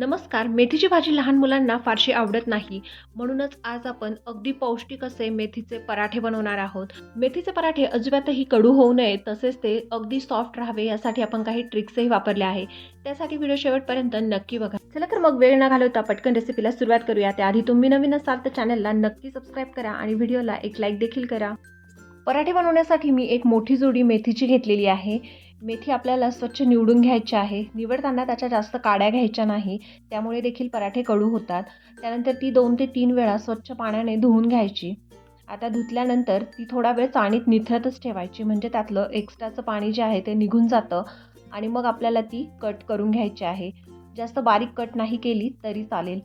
नमस्कार मेथीची भाजी लहान मुलांना फारशी आवडत नाही. म्हणूनच आज आपण अगदी पौष्टिक असे मेथीचे पराठे बनवणार आहोत. मेथीचे पराठे अजिबातही कडू होऊ नये तसेच ते अगदी सॉफ्ट राहावे यासाठी आपण काही ट्रिक्सही वापरले आहे. त्यासाठी व्हिडिओ शेवटपर्यंत नक्की बघा. चला तर मग वेळ न घालवता पटकन रेसिपीला सुरुवात करूया त्याआधी तुम्ही नवीन असाल तर चॅनलला नक्की सबस्क्राईब करा आणि व्हिडिओला एक लाईक देखील करा. पराठे बनवण्यासाठी मी एक मोठी जोडी मेथीची घेतलेली आहे. मेथी आपल्याला स्वच्छ निवडून घ्यायची आहे. निवडताना त्याच्या जास्त काड्या घ्यायच्या नाही. त्यामुळे देखील पराठे कडू होतात. त्यानंतर ती दोन ते तीन वेळा स्वच्छ पाण्याने धुवून घ्यायची. आता धुतल्यानंतर ती थोडा वेळ चाणीत निथरतच ठेवायची. म्हणजे त्यातलं एक्स्ट्राचं पाणी जे आहे ते निघून जातं. आणि मग आपल्याला ती कट करून घ्यायची आहे. जास्त बारीक कट नाही केली तरी चालेल.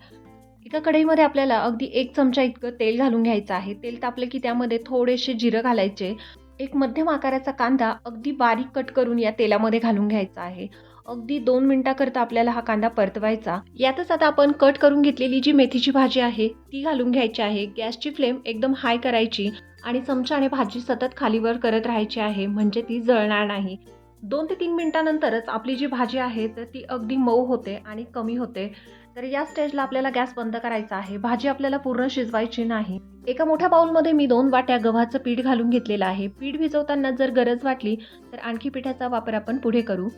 एका कढईमध्ये आपल्याला अगदी एक चमचा इतकं तेल घालून घ्यायचं आहे. तेल तापलं की त्यामध्ये थोडेसे जिरं घालायचे. एक मध्यम आकाराचा कांदा अगदी बारीक कट करून या तेलामध्ये घालून घ्यायचा आहे. अगदी दोन मिनिटाकरता आपल्याला हा कांदा परतवायचा. यातच आता आपण कट करून घेतलेली जी मेथीची भाजी आहे ती घालून घ्यायची आहे. गॅसची फ्लेम एकदम हाय करायची आणि चमच्याने भाजी सतत खालीवर करत राहायची आहे. म्हणजे ती जळणार नाही. दोन ते तीन मिनटानंतरच आपली जी भाजी आहे तर ती अगदी मऊ होते आणि कमी होते. तर या स्टेजला आपल्याला गॅस बंद करायचा आहे. भाजी आपल्याला पूर्ण शिजवायची नाही. एका मोठ्या बाउलमध्ये मी दोन वाट्या गव्हाचं पीठ घालून घेतलेलं आहे. पीठ भिजवताना जर गरज वाटली तर आणखी पिठाचा वापर आपण पुढे करू.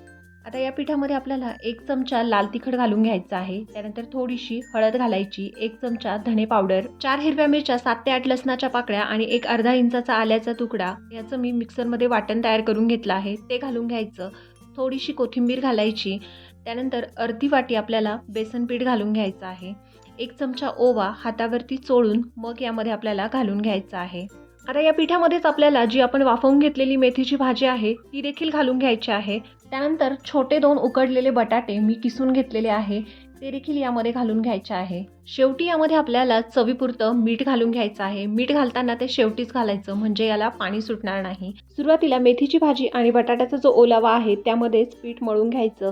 आता या पिठामध्ये आपल्याला एक चमचा लाल तिखट घालून घ्यायचा आहे. त्यानंतर थोडीशी हळद घालायची एक चमचा धने पावडर चार हिरव्या मिरच्या सात ते आठ लसणाच्या पाकळ्या आणि एक अर्धा इंचाचा आल्याचा तुकडा. याचं मी मिक्सरमध्ये वाटण तयार करून घेतलं आहे. ते घालून घ्यायचं. थोडीशी कोथिंबीर घालायची. त्यानंतर अर्धी वाटी आपल्याला बेसन पीठ घालून घ्यायचं आहे. एक चमचा ओवा हातावरती चोळून मग यामध्ये आपल्याला घालून घ्यायचं आहे. आता या पिठामध्येच आपल्याला जी आपण वाफवून घेतलेली मेथीची भाजी आहे ती देखील घालून घ्यायची आहे. त्यानंतर छोटे दोन उकडलेले बटाटे मी किसून घेतलेले आहे ते देखील यामध्ये घालून घ्यायचे आहे. शेवटी यामध्ये आपल्याला चवीपुरतं मीठ घालून घ्यायचं आहे. मीठ घालताना ते शेवटीच घालायचं म्हणजे याला पाणी सुटणार नाही. सुरुवातीला मेथीची भाजी आणि बटाट्याचा जो ओलावा आहे त्यामध्येच पीठ मळून घ्यायचं.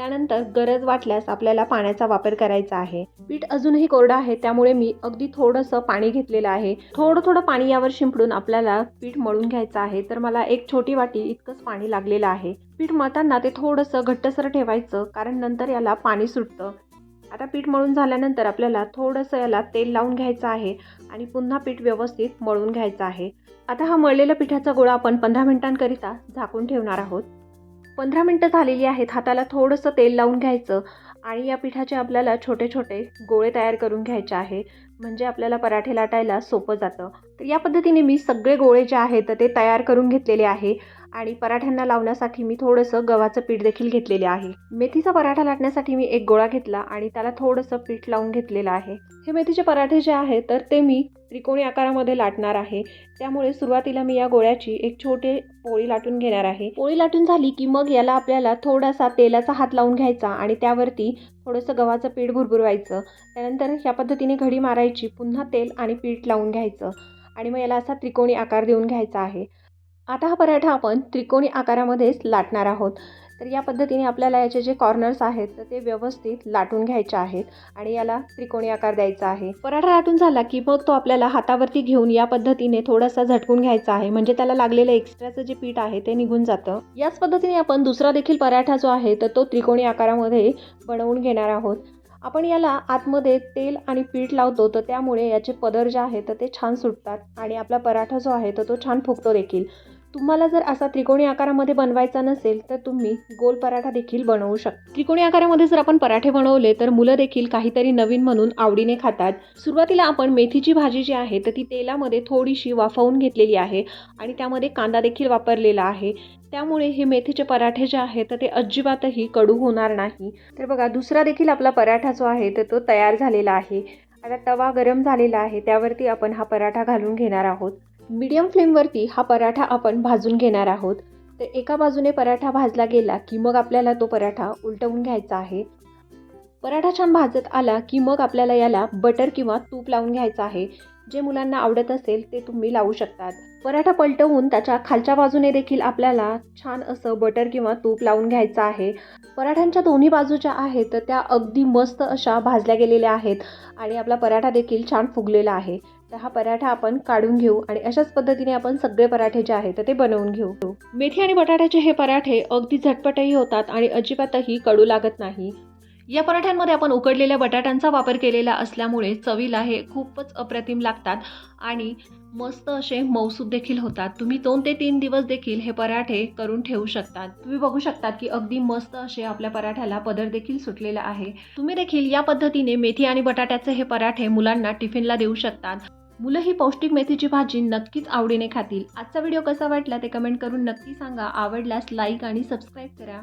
त्यानंतर गरज वाटल्यास आपल्याला पाण्याचा वापर करायचा आहे. पीठ अजूनही कोरडं आहे त्यामुळे मी अगदी थोडंसं पाणी घेतलेलं आहे. थोडं थोडं पाणी यावर शिंपडून आपल्याला पीठ मळून घ्यायचं आहे. तर मला एक छोटी वाटी इतकंच पाणी लागलेलं आहे. पीठ मळताना ते थोडंसं घट्टसर ठेवायचं कारण नंतर याला पाणी सुटतं. आता पीठ मळून झाल्यानंतर आपल्याला थोडंसं याला तेल लावून घ्यायचं आहे आणि पुन्हा पीठ व्यवस्थित मळून घ्यायचं आहे. आता हा मळलेला पिठाचा गोळा आपण पंधरा मिनिटांकरिता झाकून ठेवणार आहोत. पंधरा मिनटं झालेली आहेत हाताला थोडंसं तेल लावून घ्यायचं आणि या पिठाचे आपल्याला छोटे छोटे गोळे तयार करून घ्यायचे आहे म्हणजे आपल्याला पराठे लाटायला सोपं जातं. तर या पद्धतीने मी सगळे गोळे जे आहेत ते तयार करून घेतलेले आहे. आणि पराठ्यांना लावण्यासाठी मी थोडंसं गव्हाचं पीठ देखील घेतलेले आहे. मेथीचा पराठा लाटण्यासाठी मी एक गोळा घेतला आणि त्याला थोडंसं पीठ लावून घेतलेलं आहे. हे मेथीचे पराठे जे आहे तर ते मी त्रिकोणी आकारामध्ये लाटणार आहे. त्यामुळे सुरुवातीला मी या गोळ्याची एक छोटे पोळी लाटून घेणार आहे. पोळी लाटून झाली की मग याला आपल्याला थोडासा तेलाचा हात लावून घ्यायचा आणि त्यावरती थोडंसं गव्हाचं पीठ भुरभुरवायचं. त्यानंतर ह्या पद्धतीने घडी मारायची पुन्हा तेल आणि पीठ लावून घ्यायचं. आणि मग याला असा त्रिकोणी आकार देऊन घ्यायचा आहे. आता हा पराठा आपण त्रिकोणी आकारामध्येच लाटणार आहोत. तर या पद्धतीने आपल्याला याचे जे कॉर्नर्स आहेत तर ते व्यवस्थित लाटून घ्यायचे आहेत आणि याला त्रिकोणी आकार द्यायचा आहे. पराठा लाटून झाला की मग तो आपल्याला हातावरती घेऊन या पद्धतीने थोडासा झटकून घ्यायचा आहे. म्हणजे त्याला लागलेलं एक्स्ट्राचं जे पीठ आहे ते निघून जातं. याच पद्धतीने आपण दुसरा देखील पराठा जो आहे तर तो त्रिकोणी आकारामध्ये बनवून घेणार आहोत. आपण याला आतमध्ये तेल आणि पीठ लावतो तर त्यामुळे याचे पदर जे आहेत तर ते छान सुटतात आणि आपला पराठा जो आहे तर तो छान फुगतो देखील. तुम्हाला जर असा त्रिकोणी आकारामध्ये बनवायचा नसेल तर तुम्ही गोल पराठा देखील बनवू शकता त्रिकोणी आकारामध्ये जर आपण पराठे बनवले तर मुलं देखील काहीतरी नवीन म्हणून आवडीने खातात. सुरुवातीला आपण मेथीची भाजी जी आहे तर ती तेलामध्ये थोडीशी वाफवून घेतलेली आहे आणि त्यामध्ये कांदा देखील वापरलेला आहे. त्यामुळे हे मेथीचे पराठे जे आहेत तर ते अजिबातही कडू होणार नाही. तर बघा दुसरा देखील आपला पराठा जो आहे तर तो तयार झालेला आहे. आता तवा गरम झालेला आहे त्यावरती आपण हा पराठा घालून घेणार आहोत. मीडियम फ्लेमवरती हा पराठा आपण भाजून घेणार आहोत. तर एका बाजूने पराठा भाजला गेला की मग आपल्याला तो पराठा उलटवून घ्यायचा आहे. पराठा छान भाजत आला की मग आपल्याला याला बटर किंवा तूप लावून घ्यायचं आहे. जे मुलांना आवडत असेल ते तुम्ही लावू शकतात. पराठा पलटवून त्याच्या खालच्या बाजूने देखील आपल्याला छान असं बटर किंवा तूप लावून घ्यायचं आहे. पराठ्यांच्या दोन्ही बाजूच्या आहेत तर त्या अगदी मस्त अशा भाजल्या गेलेल्या आहेत आणि आपला पराठा देखील छान फुगलेला आहे. तर हा पराठा आपण काढून घेऊ आणि अशाच पद्धतीने आपण सगळे पराठे जे आहेत ते बनवून घेऊ. मेथी आणि बटाट्याचे हे पराठे अगदी झटपटही होतात आणि अजिबातही कडू लागत नाही. या पराठ्यांमध्ये आपण उकडलेल्या बटाट्यांचा वापर केलेला असल्यामुळे चवीला हे खूपच अप्रतिम लागतात आणि मस्त असे मौसूद देखील होतात. तुम्ही दोन ते तीन दिवस देखील हे पराठे करून ठेवू शकतात. तुम्ही बघू शकतात की अगदी मस्त असे आपल्या पराठ्याला पदर देखील सुटलेला आहे. तुम्ही देखील या पद्धतीने मेथी आणि बटाट्याचे हे पराठे मुलांना टिफिनला देऊ शकतात. मुलं ही पौष्टिक मेथीची भाजी नक्कीच आवडीने खातील. आजचा व्हिडिओ कसा वाटला ते कमेंट करून नक्की सांगा. आवडल्यास लाईक आणि सबस्क्राईब करा.